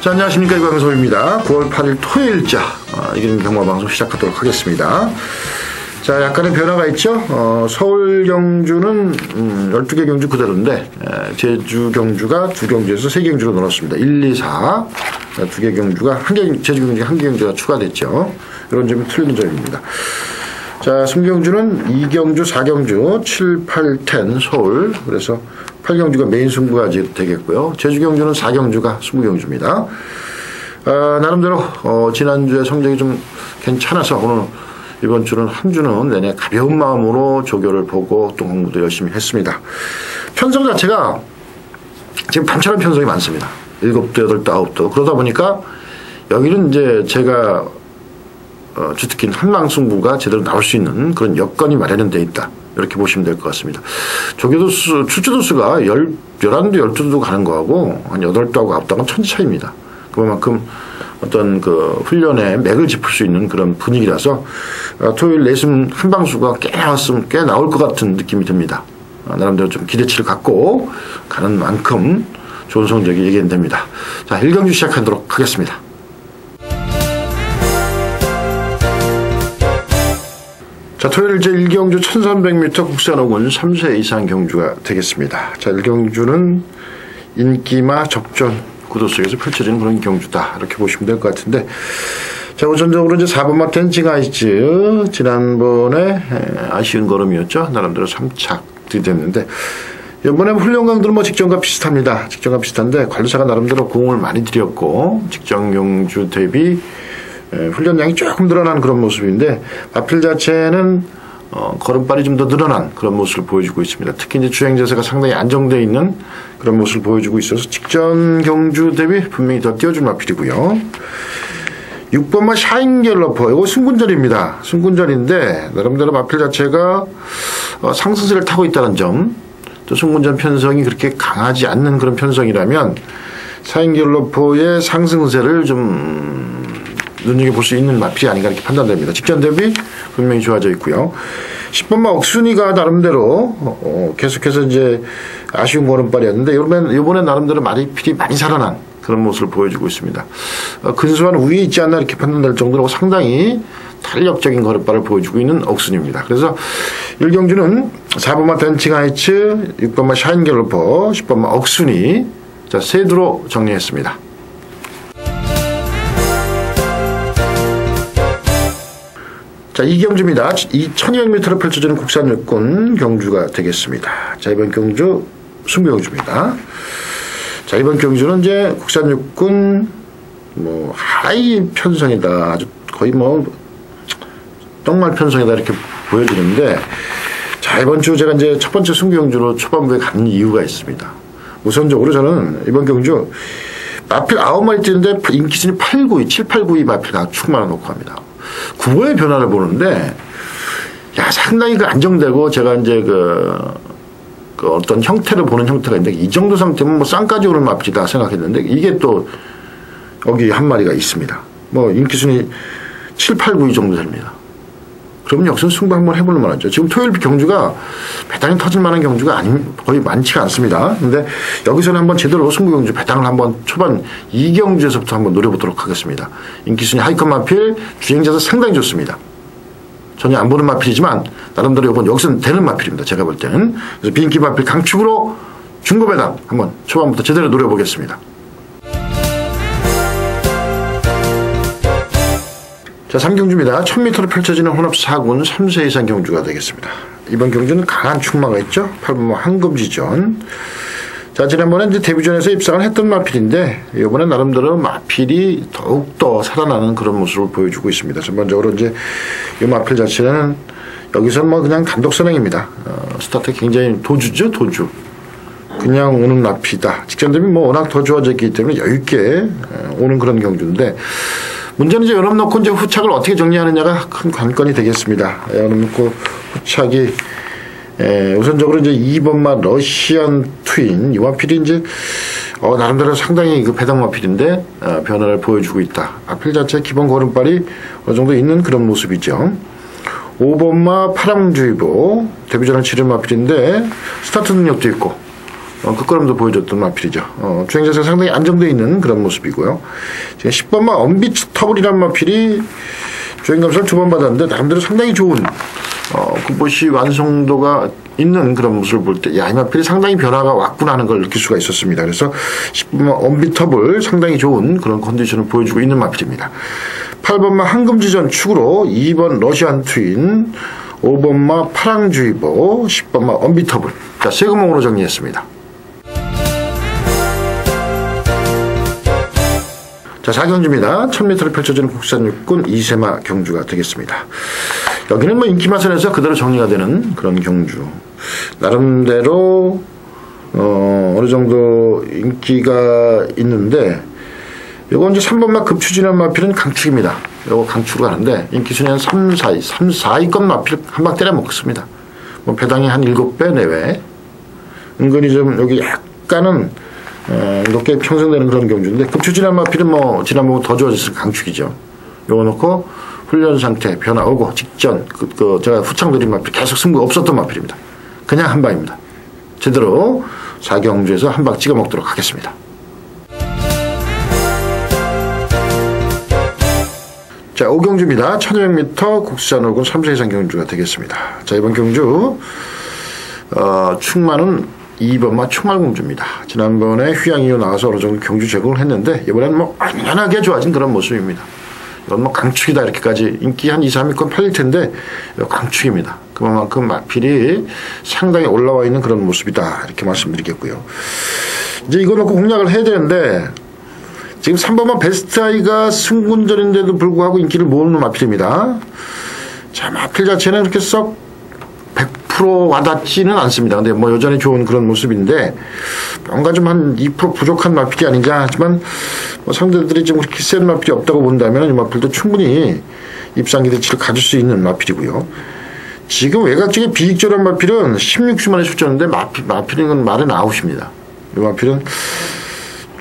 자, 안녕하십니까. 이광섭입니다. 9월 8일 토요일자, 어, 이기는 경마 방송 시작하도록 하겠습니다. 자, 약간의 변화가 있죠. 어, 서울 경주는 음, 12개 경주 그대로인데, 에, 제주 경주가 두 경주에서 세 경주로 늘었습니다. 1, 2, 4. 두 개 경주가, 한 개, 제주 경주 한 개 경주가 추가됐죠. 이런 점이 틀린 점입니다. 자, 승경주는 2경주, 4경주, 7, 8, 10 서울. 그래서 8경주가 메인 승부가 되겠고요. 제주경주는 4경주가 20경주입니다. 아, 나름대로 어, 지난주에 성적이 좀 괜찮아서 오늘 이번 주는 한 주는 내내 가벼운 마음으로 조교를 보고 또 공부도 열심히 했습니다. 편성 자체가 지금 밤처럼 편성이 많습니다. 7도, 8도, 9도. 그러다 보니까 여기는 이제 제가 어, 주특기는 한망승부가 제대로 나올 수 있는 그런 여건이 마련은 돼 있다. 이렇게 보시면 될 것 같습니다. 조교도수, 출제도수가 10, 11도, 12도 가는 거하고 한 8도하고 9도하고 천지 차이입니다. 그만큼 어떤 그 훈련에 맥을 짚을 수 있는 그런 분위기라서 어, 토요일 내심 한방수가 꽤 나왔으면 꽤 나올 것 같은 느낌이 듭니다. 어, 나름대로 좀 기대치를 갖고 가는 만큼 좋은 성적이 예견됩니다. 자, 1경주 시작하도록 하겠습니다. 자, 토요일 제 1경주 1300m 국산옥은 3세 이상 경주가 되겠습니다. 자, 1경주는 인기마 접전 구도 속에서 펼쳐지는 그런 경주다. 이렇게 보시면 될 것 같은데. 자, 우선적으로 이제 4번마 텐징아이즈. 지난번에 아쉬운 걸음이었죠. 나름대로 3착 들이댔는데. 이번에 훈련 강도는 뭐 직전과 비슷합니다. 직전과 비슷한데 관리사가 나름대로 공을 많이 들였고 직전 경주 대비 예, 훈련량이 조금 늘어난 그런 모습인데 마필 자체는 어, 걸음발이 좀 더 늘어난 그런 모습을 보여주고 있습니다. 특히 이제 주행 자세가 상당히 안정되어 있는 그런 모습을 보여주고 있어서 직전 경주 대비 분명히 더 뛰어준 마필이고요. 6번마 샤인 갤러퍼 이거 승군절입니다. 승군절인데 나름대로 마필 자체가 어, 상승세를 타고 있다는 점, 또 승군전 편성이 그렇게 강하지 않는 그런 편성이라면 샤인 갤러퍼의 상승세를 좀 눈여겨볼 수 있는 마필이 아닌가 이렇게 판단됩니다. 직전 대비 분명히 좋아져 있고요. 10번마 억순이가 나름대로 어, 계속해서 이제 아쉬운 걸음발이었는데 이번엔, 이번엔 나름대로 마리필이 많이 살아난 그런 모습을 보여주고 있습니다. 어, 근소한 우위에 있지 않나 이렇게 판단될 정도로 상당히 탄력적인 걸음발을 보여주고 있는 억순입니다. 그래서 1경주는 4번마 벤칭하이츠, 6번마 샤인 갤러퍼, 10번마 억순이 자, 세두로 정리했습니다. 자, 이 경주입니다. 이 1200m로 펼쳐지는 국산 육군 경주가 되겠습니다. 자, 이번 경주 승부경주입니다. 자, 이번 경주는 이제 국산 육군 뭐 하이 편성이다. 아주 거의 뭐 똥말 편성이다 이렇게 보여지는데 자, 이번 주 제가 이제 첫 번째 승부 경주로 초반부에 가는 이유가 있습니다. 우선적으로 저는 이번 경주 마필 9마리 뛰는데 인기순위 8, 9, 2, 7, 8, 9, 2 마필 가축 많아 놓고 합니다. 국어의 변화를 보는데 야 상당히 그 안정되고 제가 이제 그, 그 어떤 형태를 보는 형태가 있는데 이 정도 상태면 뭐 쌍까지 오는 마피다 생각했는데 이게 또 여기 한 마리가 있습니다. 뭐 인기순위 7, 8, 9이 정도 됩니다. 그럼 여기서 승부 한번 해볼 만하죠. 지금 토요일 경주가 배당이 터질 만한 경주가 아니, 거의 많지가 않습니다. 근데 여기서는 한번 제대로 승부 경주 배당을 한번 초반 2경주에서부터 한번 노려보도록 하겠습니다. 인기순위 하이컨 마필 주행자도 상당히 좋습니다. 전혀 안 보는 마필이지만 나름대로 이건 여기서는 되는 마필입니다. 제가 볼 때는. 그래서 비인기 마필 강축으로 중고 배당 한번 초반부터 제대로 노려보겠습니다. 자, 3경주입니다. 1000m로 펼쳐지는 혼합 4군 3세 이상 경주가 되겠습니다. 이번 경주는 강한 충마가 있죠. 8번 한금지전. 자, 지난번에 이제 데뷔전에서 입상을 했던 마필인데, 이번에 나름대로 마필이 더욱더 살아나는 그런 모습을 보여주고 있습니다. 전반적으로 이제 이 마필 자체는 여기서는 뭐 그냥 단독 선행입니다. 어, 스타트 굉장히 도주죠, 도주. 그냥 오는 마피다. 직전 대비 뭐 워낙 더 좋아졌기 때문에 여유있게 오는 그런 경주인데, 문제는 이제 연합 놓고 이제 후착을 어떻게 정리하느냐가 큰 관건이 되겠습니다. 연합 놓고 후착이 에, 우선적으로 이제 2번마 러시안 트윈 이와필이 이제 어, 나름대로 상당히 그 배당 마필인데 어, 변화를 보여주고 있다. 아필 자체 기본 걸음발이 어느 정도 있는 그런 모습이죠. 5번마 파랑주의보 데뷔전은 7일 마필인데 스타트 능력도 있고 어, 끝걸음도 보여줬던 마필이죠. 어, 주행 자세가 상당히 안정되어 있는 그런 모습이고요. 지금 10번마 언비터블이라는 마필이 주행 감사를 두 번 받았는데 나름대로 상당히 좋은 어, 굿봇이 완성도가 있는 그런 모습을 볼 때, 야, 이 마필이 상당히 변화가 왔구나 하는 걸 느낄 수가 있었습니다. 그래서 10번마 언비터블 상당히 좋은 그런 컨디션을 보여주고 있는 마필입니다. 8번마 황금지전 축으로 2번 러시안 트윈, 5번마 파랑주의보, 10번마 언비터블. 자, 세 구멍으로 정리했습니다. 자, 4경주입니다. 1000m를 펼쳐지는 국산 육군 이세마 경주가 되겠습니다. 여기는 뭐 인기마선에서 그대로 정리가 되는 그런 경주. 나름대로, 어, 어느 정도 인기가 있는데, 요거 이제 3번마 급추진한 마필은 강축입니다. 요거 강축으로 가는데, 인기 순위 한 3, 4위, 3, 4위권 마필 한 방 때려 먹습니다. 뭐 배당이 한 7배 내외. 은근히 좀 여기 약간은 어, 높게 형성되는 그런 경주인데 급추진한 마필은 뭐 지난번 더 좋아졌을 강축이죠. 요거 놓고 훈련 상태 변화 오고 직전 그, 그 제가 후창 드린 마필 계속 승부 없었던 마필입니다. 그냥 한 방입니다. 제대로 사경주에서 한 방 찍어 먹도록 하겠습니다. 자, 5경주입니다. 1200m 국산 오군 3세 이상 경주가 되겠습니다. 자, 이번 경주, 어, 충만은 2번마 충말공주입니다. 지난번에 휴양 이후 나와서 어느 정도 경주 제공을 했는데, 이번엔 뭐, 완연하게 좋아진 그런 모습입니다. 이건 뭐 강축이다, 이렇게까지 인기 한 2, 3위권 팔릴 텐데, 강축입니다. 그만큼 마필이 상당히 올라와 있는 그런 모습이다. 이렇게 말씀드리겠고요. 이제 이거 놓고 공략을 해야 되는데, 지금 3번만 베스트 아이가 승군전인데도 불구하고 인기를 모으는 마필입니다. 자, 마필 자체는 그렇게 썩 100% 와닿지는 않습니다. 근데 뭐 여전히 좋은 그런 모습인데 뭔가 좀 한 2% 부족한 마필이 아닌가 하지만 뭐 상대들이 좀 그렇게 센 마필이 없다고 본다면 이 마필도 충분히 입상 기 대치를 가질 수 있는 마필이고요. 지금 외곽 쪽에 비익절한 마필은 16주 만에 출전했는데 마필, 마필인 건 말은 아웃입니다. 이 마필은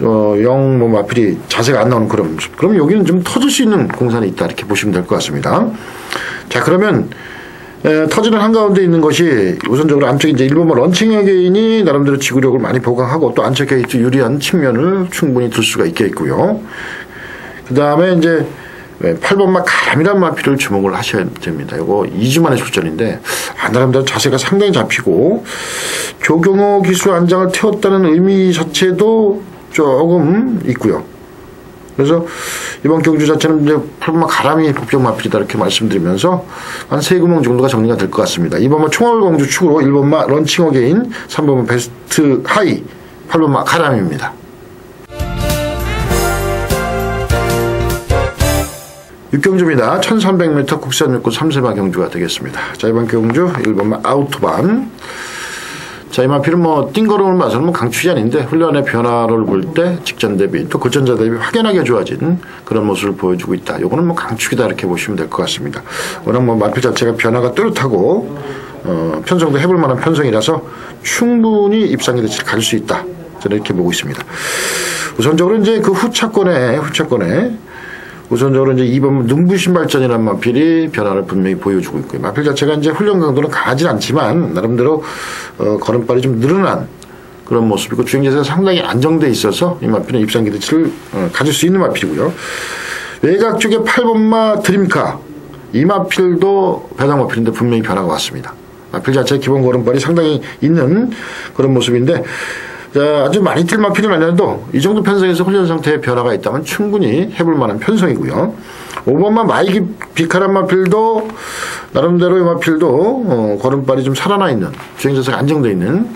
어, 영, 뭐, 마필이 자세가 안 나오는 그런 모습. 그럼 여기는 좀 터질 수 있는 공산이 있다. 이렇게 보시면 될 것 같습니다. 자, 그러면, 에, 터지는 한가운데 있는 것이 우선적으로 안쪽에 이제 일본말 런칭의 개인이 나름대로 지구력을 많이 보강하고 또 안쪽 게이트 유리한 측면을 충분히 둘 수가 있겠고요. 그 다음에 이제 8번마 가람이란 마필을 주목을 하셔야 됩니다. 이거 2주 만에 출전인데, 아, 나름대로 자세가 상당히 잡히고, 조경호 기수 안장을 태웠다는 의미 자체도 조금 있고요. 그래서 이번 경주 자체는 이제 팔마 가람이 법정 마필이다 이렇게 말씀드리면서 한 세 구멍 정도가 정리가 될 것 같습니다. 2번마 총알 공주 축으로 1번마 런칭 어 게인, 3번마 베스트 하이, 8번마 가람입니다. 6경주입니다. 1300m 국산 육군 3세마 경주가 되겠습니다. 자, 이번 경주 1번마 아우토반, 자, 이마필은 뭐, 띵거름을 봐서는 뭐 강추지 아닌데, 훈련의 변화를 볼 때 직전 대비, 또 고전자 대비 확연하게 좋아진 그런 모습을 보여주고 있다. 요거는 뭐 강축이다. 이렇게 보시면 될 것 같습니다. 워낙 뭐 마필 자체가 변화가 뚜렷하고, 어, 편성도 해볼 만한 편성이라서 충분히 입상의 대치를 가질 수 있다. 저는 이렇게 보고 있습니다. 우선적으로 이제 그 후차권에, 후차권에, 우선적으로 이제 2번 눈부신 발전이라는 마필이 변화를 분명히 보여주고 있고요. 마필 자체가 이제 훈련 강도는 강하진 않지만 나름대로 어, 걸음발이 좀 늘어난 그런 모습이고 주행 자세가 상당히 안정돼 있어서 이 마필은 입상 기대치를 어, 가질 수 있는 마필이고요. 외곽 쪽에 8번마 드림카 이 마필도 배당 마필인데 분명히 변화가 왔습니다. 마필 자체의 기본 걸음발이 상당히 있는 그런 모습인데 자, 아주 많이 뛸 마필은 아니라도 이 정도 편성에서 훈련 상태에 변화가 있다면 충분히 해볼 만한 편성이고요. 5번만 마이기 비카란 마필도 나름대로 이 마필도 어, 걸음발이 좀 살아나 있는 주행 자세가 안정되어 있는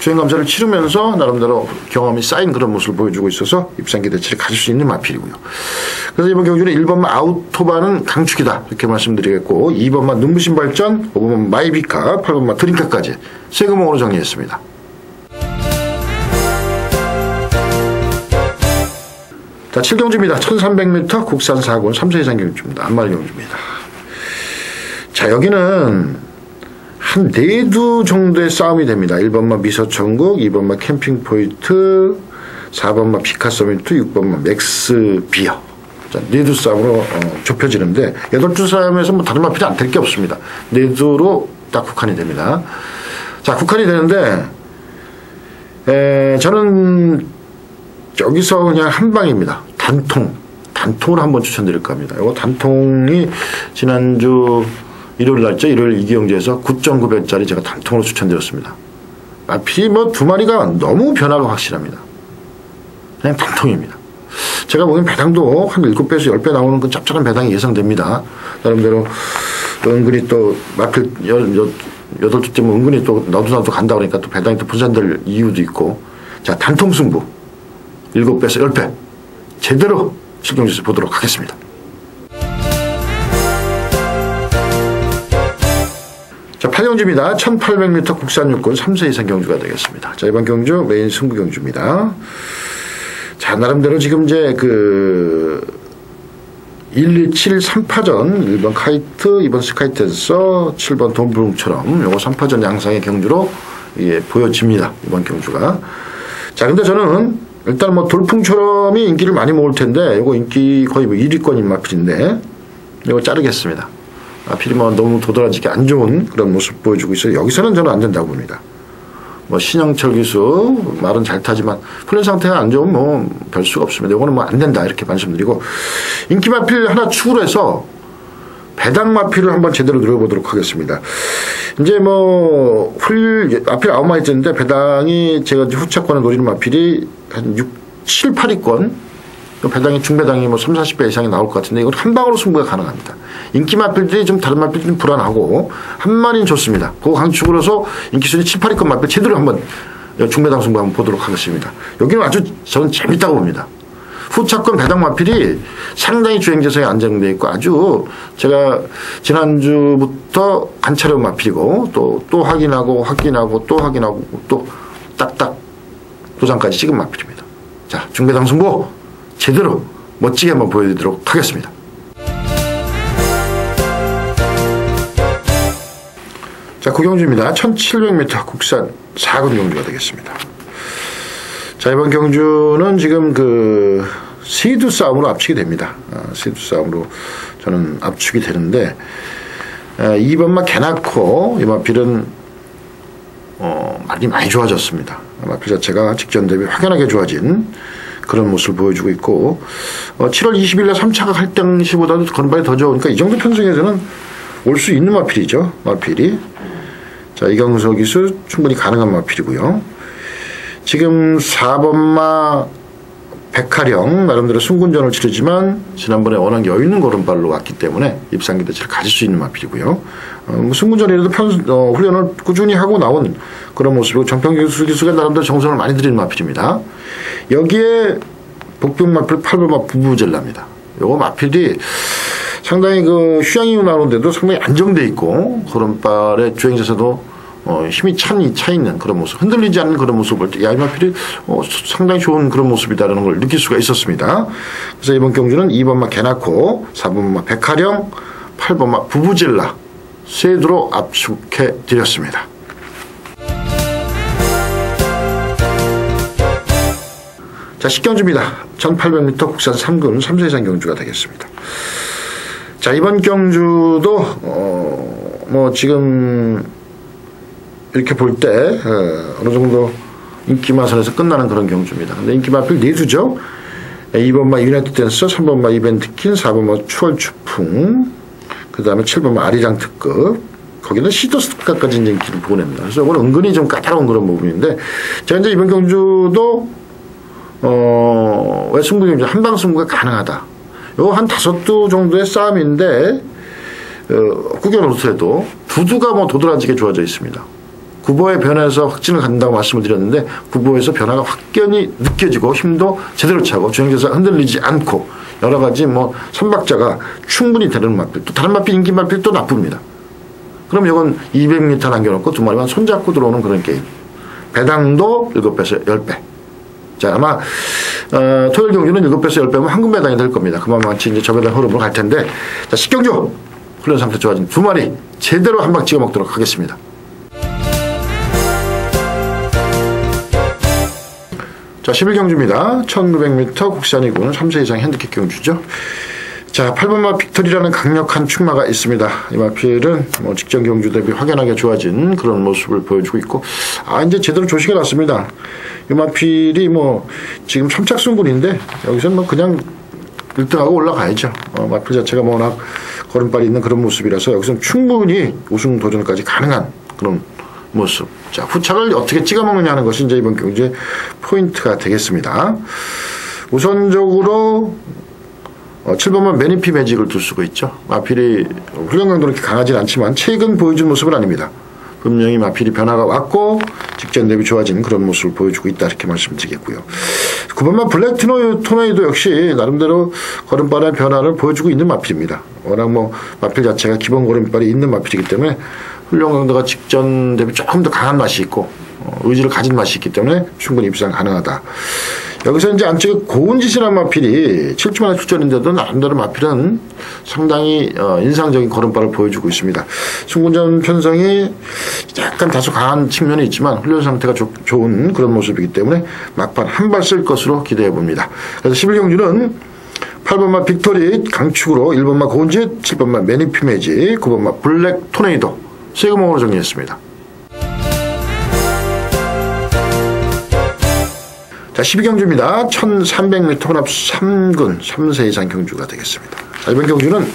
주행 감사를 치르면서 나름대로 경험이 쌓인 그런 모습을 보여주고 있어서 입상 기 대치를 가질 수 있는 마필이고요. 그래서 이번 경주는 1번만 아우토바는 강축이다 이렇게 말씀드리겠고 2번만 눈부신 발전, 5번만 마이비카, 8번만 드림카까지 세 구멍으로 정리했습니다. 자, 7경주입니다. 1300m 국산 4군 3세 이상 경주입니다. 안말 경주입니다. 자, 여기는 한 네 두 정도의 싸움이 됩니다. 1번마 미서천국, 2번마 캠핑 포인트, 4번마 피카서미트, 6번마 맥스 비어. 자, 네두 싸움으로 어, 좁혀지는데, 8두 싸움에서 뭐 다른 마필이 안될 게 없습니다. 네두로 딱 국한이 됩니다. 자, 국한이 되는데, 에, 저는 여기서 그냥 한 방입니다. 단통. 단통을 한번 추천드릴까 합니다. 이거 단통이 지난주 일요일 날죠. 일요일 이기영제에서 9.9배짜리 제가 단통으로 추천드렸습니다. 앞이 뭐 두 마리가 너무 변화가 확실합니다. 그냥 단통입니다. 제가 보기엔 배당도 한 7배에서 10배 나오는 그 짭짤한 배당이 예상됩니다. 나름대로 은근히 또 마필 여덟 주쯤 은근히 또 너도 나도 간다 그러니까 또 배당이 또 분산될 이유도 있고 자 단통 승부 7배에서 10배 제대로 실경지에서 보도록 하겠습니다. 자, 8경주입니다. 1800m 국산 육군 3세 이상 경주가 되겠습니다. 자, 이번 경주 메인 승부 경주입니다. 자, 나름대로 지금 이제 그 127 3파전 1번 카이트 2번 스카이트에서 7번 돈브룸처럼 요거 3파전 양상의 경주로 예, 보여집니다. 이번 경주가. 자, 근데 저는 일단 뭐 돌풍처럼이 인기를 많이 모을 텐데 이거 인기 거의 뭐 1위권 인 마필인데 이거 자르겠습니다. 마필이 뭐 너무 도드라지게 안 좋은 그런 모습 보여주고 있어요. 여기서는 저는 안 된다고 봅니다. 뭐 신영철 기수 말은 잘 타지만 훈련 상태가 안 좋으면 뭐 별 수가 없습니다. 이거는 뭐 안 된다 이렇게 말씀드리고 인기 마필 하나 추구를 해서 배당 마필을 한번 제대로 누려보도록 하겠습니다. 이제 뭐, 훌, 마필 아홉 마리 있는데 배당이 제가 후차권을 노리는 마필이 한 6, 7, 8위권 배당이 중배당이 뭐 3, 40배 이상이 나올 것 같은데 이건 한 방으로 승부가 가능합니다. 인기 마필들이 좀 다른 마필들이 좀 불안하고 한 마리는 좋습니다. 그거 강축을 해서 인기 순위 7, 8위권 마필 제대로 한번 중배당 승부 한번 보도록 하겠습니다. 여기는 아주 저는 재밌다고 봅니다. 후차권 배당 마필이 상당히 주행재성이 안정되어 있고 아주 제가 지난주부터 관찰력 마필이고 또, 또 확인하고 확인하고 또 확인하고 또 딱딱 도장까지 찍은 마필입니다. 자, 중배당 승부 제대로 멋지게 한번 보여드리도록 하겠습니다. 자, 구경주입니다. 1700m 국산 4군 경주가 되겠습니다. 자, 이번 경주는 지금 그 시드 싸움으로 압축이 됩니다. 어, 시드 싸움으로 저는 압축이 되는데, 어, 2번마 개나코, 이마필은, 어, 많이 많이 좋아졌습니다. 마필 자체가 직전 대비 확연하게 좋아진 그런 모습을 보여주고 있고, 어, 7월 20일에 3차가 할 당시보다도 건발이 더 좋으니까 이 정도 편성에서는 올 수 있는 마필이죠. 마필이. 자, 이경석 기수 충분히 가능한 마필이고요. 지금 4번마 백하령 나름대로 승군전을 치르지만 지난번에 워낙 여유 있는 걸음발로 왔기 때문에 입상 기대치를 가질 수 있는 마필이고요. 어, 뭐 승군전이라도 편, 어, 훈련을 꾸준히 하고 나온 그런 모습이고 정평 기술 기수가 나름대로 정성을 많이 들이는 마필입니다. 여기에 복병 마필 8번 마 부부젤라입니다. 요거 마필이 상당히 그 휴양이 나오는데도 상당히 안정돼 있고 걸음발의 주행자세도 어, 힘이 찬, 차 있는 그런 모습, 흔들리지 않는 그런 모습을 야이마필이 어, 상당히 좋은 그런 모습이다라는 걸 느낄 수가 있었습니다. 그래서 이번 경주는 2번마 개나코, 4번마 백하령, 8번마 부부젤라 세드로 압축해 드렸습니다. 자, 10경주입니다. 1800m 국산 3군 3세 이상 경주가 되겠습니다. 자, 이번 경주도, 어, 뭐, 지금, 이렇게 볼때 어, 어느 정도 인기 마선에서 끝나는 그런 경주입니다. 근데 인기 마필 네수죠. 2번마 유나이트 댄서, 3번마 이벤트킨, 4번마 추월추풍, 그 다음에 7번마 아리랑 특급, 거기는 시더스까지 인기를 보냅니다. 그래서 이건 은근히 좀 까다로운 그런 부분인데, 제가 이제 이번 경주도, 어, 왜 승부 경주, 한방 승부가 가능하다. 요 한 다섯 두 정도의 싸움인데, 어, 구경로트에도 두두가 뭐 도드라지게 좋아져 있습니다. 구보의 변화에서 확진을 갖는다고 말씀을 드렸는데 구보에서 변화가 확연히 느껴지고 힘도 제대로 차고 주행제사 흔들리지 않고 여러 가지 뭐 선박자가 충분히 되는 마필 또 다른 마필 인기 마필 또 나쁩니다. 그럼 이건 200m 남겨놓고 두 마리만 손잡고 들어오는 그런 게임. 배당도 7배에서 10배. 자, 아마, 어, 토요일 경주는 7배에서 10배면 황금 배당이 될 겁니다. 그만만치 이제 저 배당 흐름으로 갈 텐데. 자, 10경주! 훈련 상태 좋아진 두 마리 제대로 한 방 찍어 먹도록 하겠습니다. 자, 11경주입니다. 1900m 국산이군 3세 이상 핸디캡 경주죠. 자, 8번마 빅토리라는 강력한 축마가 있습니다. 이 마필은 뭐 직전 경주 대비 확연하게 좋아진 그런 모습을 보여주고 있고, 아, 이제 제대로 조식이 났습니다. 이 마필이 뭐 지금 선착순군인데, 여기서는 뭐 그냥 1등하고 올라가야죠. 어, 마필 자체가 뭐 워낙 걸음발이 있는 그런 모습이라서 여기서는 충분히 우승 도전까지 가능한 그런 모습. 자, 후착을 어떻게 찍어 먹느냐 하는 것이 이제 이번 경주의 포인트가 되겠습니다. 우선적으로 어, 7번만 매니피 매직을 둘 수가 있죠. 마필이 훈련 강도는 그렇게 강하진 않지만 최근 보여준 모습은 아닙니다. 분명히 마필이 변화가 왔고 직전 대비 좋아진 그런 모습을 보여주고 있다 이렇게 말씀드리겠고요. 9번만 블랙 토네이도 역시 나름대로 걸음발의 변화를 보여주고 있는 마필입니다. 워낙 뭐 마필 자체가 기본 걸음발이 있는 마필이기 때문에 훈련 강도가 직전 대비 조금 더 강한 맛이 있고 어, 의지를 가진 맛이 있기 때문에 충분히 입상 가능하다. 여기서 이제 안쪽에 고운짓이라는 마필이 7주 만에 출전인데도 나름대로 마필은 상당히 어, 인상적인 걸음발을 보여주고 있습니다. 승군전 편성이 약간 다소 강한 측면이 있지만 훈련 상태가 조, 좋은 그런 모습이기 때문에 막판 한 발 쓸 것으로 기대해 봅니다. 그래서 11경주는 8번마 빅토리 강축으로 1번마 고운짓, 7번마 매니피메지, 9번마 블랙 토네이도 세금목으로 정리했습니다. 자, 12경주입니다. 1300m 혼합 3군 3세 이상 경주가 되겠습니다. 자, 이번 경주는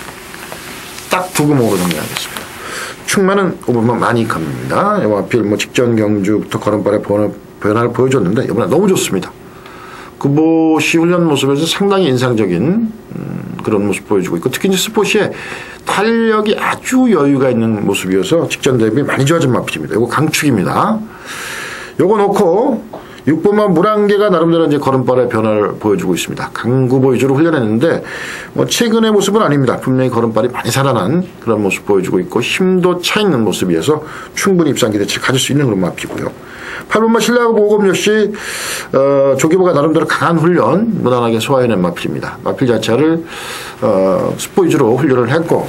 딱 두 구멍으로 정리하겠습니다. 충만은 5번만 많이 갑니다. 하필 뭐 직전 경주부터 걸음발의 변화를 보여줬는데 이번에 너무 좋습니다. 그보시 훈련 모습에서 상당히 인상적인 음, 그런 모습 보여주고 있고 특히 이제 스포시에 탄력이 아주 여유가 있는 모습이어서 직전 대비 많이 좋아진 마필입니다. 이거 강축입니다. 요거 놓고 6번만 물안개가 나름대로 이제 걸음발의 변화를 보여주고 있습니다. 강구보 위주로 훈련했는데 뭐 최근의 모습은 아닙니다. 분명히 걸음발이 많이 살아난 그런 모습 보여주고 있고 힘도 차 있는 모습이어서 충분히 입상 기대치를 가질 수 있는 그런 마피고요. 8번만 신뢰하고 보검 역시 어, 조기보가 나름대로 강한 훈련 무난하게 소화해낸 마필입니다. 마필 자체를 어, 스포 위주로 훈련을 했고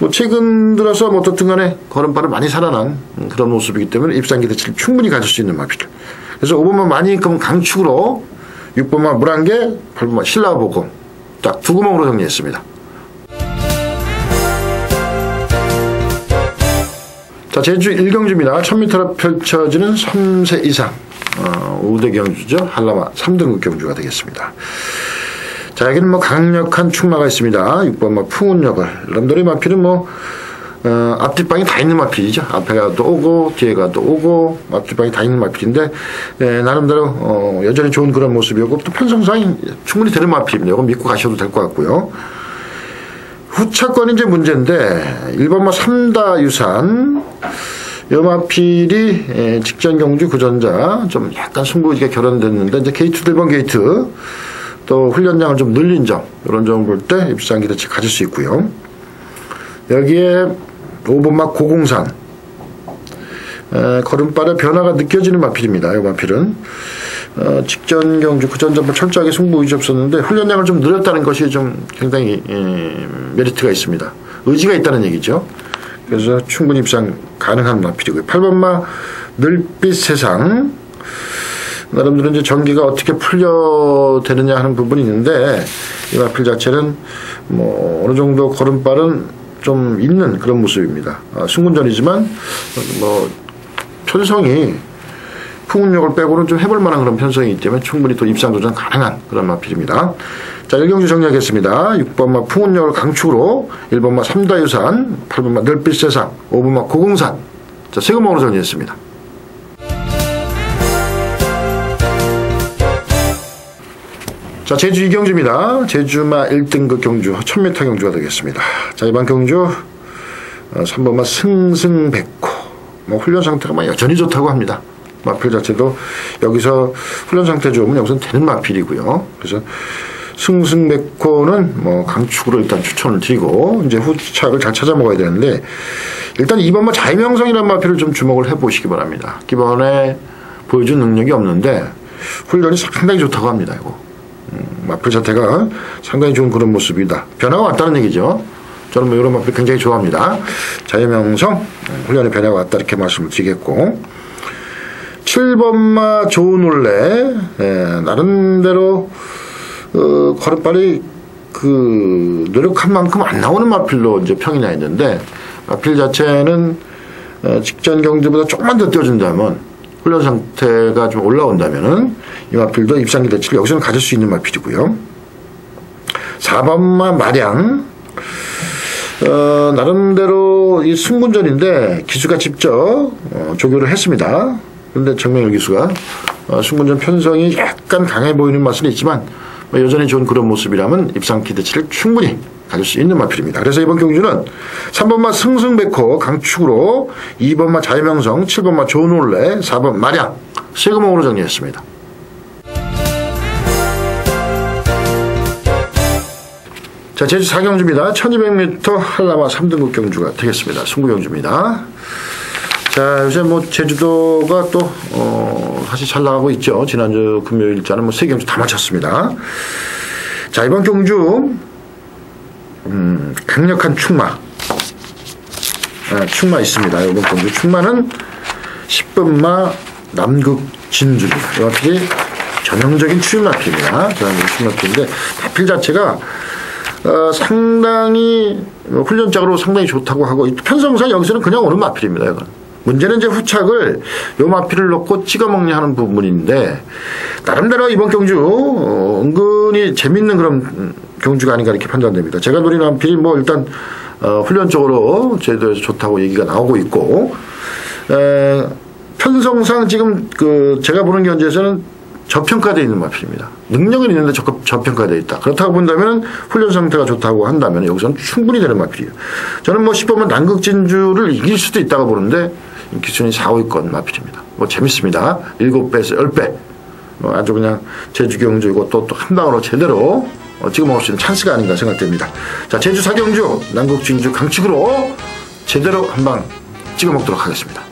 뭐 최근 들어서 뭐 어떻든 간에 걸음발을 많이 살아난 그런 모습이기 때문에 입상 기 대치를 충분히 가질 수 있는 마필. 그래서 5번만 많이 그럼 강축으로 6번만 물안개, 8번만 신라보고 딱두 구멍으로 정리했습니다. 자, 제주 1경주입니다. 1000m로 펼쳐지는 3세 이상 어, 5대 경주죠. 한라마 3등급 경주가 되겠습니다. 자, 여기는 뭐 강력한 충마가 있습니다. 6번 뭐 풍운역을. 여러분들이 마필은 뭐 어, 앞뒷방이 다 있는 마필이죠. 앞에가 또 오고 뒤에가 또 오고 앞뒷방이 다 있는 마필인데 예, 나름대로 어, 여전히 좋은 그런 모습이었고 또 편성상이 충분히 되는 마필입니다. 이거 믿고 가셔도 될 것 같고요. 후차권이 이제 문제인데 1번마 3다 유산 여마필이 예, 직전 경주 구전자 좀 약간 승부지가 결혼됐는데 이제 게이트 1번 게이트 또 훈련량을 좀 늘린 점 이런 점을 볼 때 입상 기대치 가질 수 있고요. 여기에 5번막 고공산 에, 걸음발의 변화가 느껴지는 마필입니다. 이 마필은 어, 직전 경주 구전전번 철저하게 승부 의지 없었는데 훈련량을 좀 늘렸다는 것이 좀 굉장히 에, 메리트가 있습니다. 의지가 있다는 얘기죠. 그래서 충분히 입상 가능한 마필이고요. 8번마 늘빛 세상 나름대로 이제 전기가 어떻게 풀려되느냐 하는 부분이 있는데 이 마필 자체는 뭐 어느 정도 걸음발은 좀 있는 그런 모습입니다. 아, 승군전이지만 뭐 편성이 풍운력을 빼고는 좀 해볼 만한 그런 편성이기 때문에 충분히 또 입상 도전 가능한 그런 마필입니다. 자, 1경주 정리하겠습니다. 6번마 풍운력을 강축으로 1번마 삼다유산, 8번마 늘빛세상, 5번마 고공산. 자, 세금으로 정리했습니다. 자, 제주 2경주입니다. 제주마 1등급 경주, 1000m 경주가 되겠습니다. 자, 이번 경주, 어, 3번마 승승백호. 뭐, 훈련 상태가 막 여전히 좋다고 합니다. 마필 자체도 여기서 훈련 상태 좋으면 여기서 되는 마필이고요. 그래서 승승백호는 뭐 강축으로 일단 추천을 드리고 이제 후착을 잘 찾아 먹어야 되는데 일단 2번마 자유명성이라는 마필을 좀 주목을 해 보시기 바랍니다. 기본에 보여준 능력이 없는데 훈련이 상당히 좋다고 합니다. 이거. 마필 자태가 상당히 좋은 그런 모습이다. 변화가 왔다는 얘기죠. 저는 뭐 이런 마필 굉장히 좋아합니다. 자유명성 훈련의 변화가 왔다 이렇게 말씀을 드리겠고 7번마 좋은 올레 예, 나름대로 어, 걸음발이 그 노력한 만큼 안 나오는 마필로 이제 평이 나 있는데 마필 자체는 어, 직전 경주보다 조금만 더 뛰어준다면 훈련 상태가 좀 올라온다면은 이 마필도 입상 기 대치를 여기서는 가질 수 있는 마필이고요. 4번마 마량 어, 나름대로 이 승문전인데 기수가 직접 어, 조교를 했습니다. 근데 정명일 기수가 어, 승문전 편성이 약간 강해 보이는 맛은 있지만 뭐 여전히 좋은 그런 모습이라면 입상 기대치를 충분히 가질 수 있는 마필입니다. 그래서 이번 경주는 3번마 승승백호 강축으로 2번마 자유명성, 7번마 조놀래, 4번 마량 세금목으로 정리했습니다. 자, 제주 4경주입니다. 1200m 한라마 3등급 경주가 되겠습니다. 승부 경주입니다. 자, 요새 뭐 제주도가 또, 어, 사실 잘 나가고 있죠. 지난주 금요일자는 뭐 세 경주 다 마쳤습니다. 자, 이번 경주, 음, 강력한 충마. 아, 충마 있습니다. 이번 경주. 충마는 10분마 남극 진주입니다. 이 마필이 전형적인 추임 마필입니다. 전형적인 추임 마필인데, 마필 자체가 어, 상당히 뭐 훈련적으로 상당히 좋다고 하고 편성상 여기서는 그냥 오는 마필입니다. 이건. 문제는 이제 후착을 요 마필을 넣고 찍어 먹냐 하는 부분인데 나름대로 이번 경주 어, 은근히 재밌는 그런 경주가 아닌가 이렇게 판단됩니다. 제가 노린 마필이 뭐 일단 어, 훈련적으로 제도에서 좋다고 얘기가 나오고 있고 에, 편성상 지금 그 제가 보는 견제에서는 저평가되어 있는 마필입니다. 능력은 있는데 저, 저평가되어 있다. 그렇다고 본다면 훈련 상태가 좋다고 한다면 여기서는 충분히 되는 마필이에요. 저는 뭐 10번만 남극진주를 이길 수도 있다고 보는데 기준이 4, 5위권 마필입니다. 뭐 재밌습니다. 7배에서 10배. 뭐 아주 그냥 제주 경주이고 또, 또 한 방으로 제대로 어, 찍어 먹을 수 있는 찬스가 아닌가 생각됩니다. 자, 제주 사경주, 남극 진주 강측으로 제대로 한방 찍어 먹도록 하겠습니다.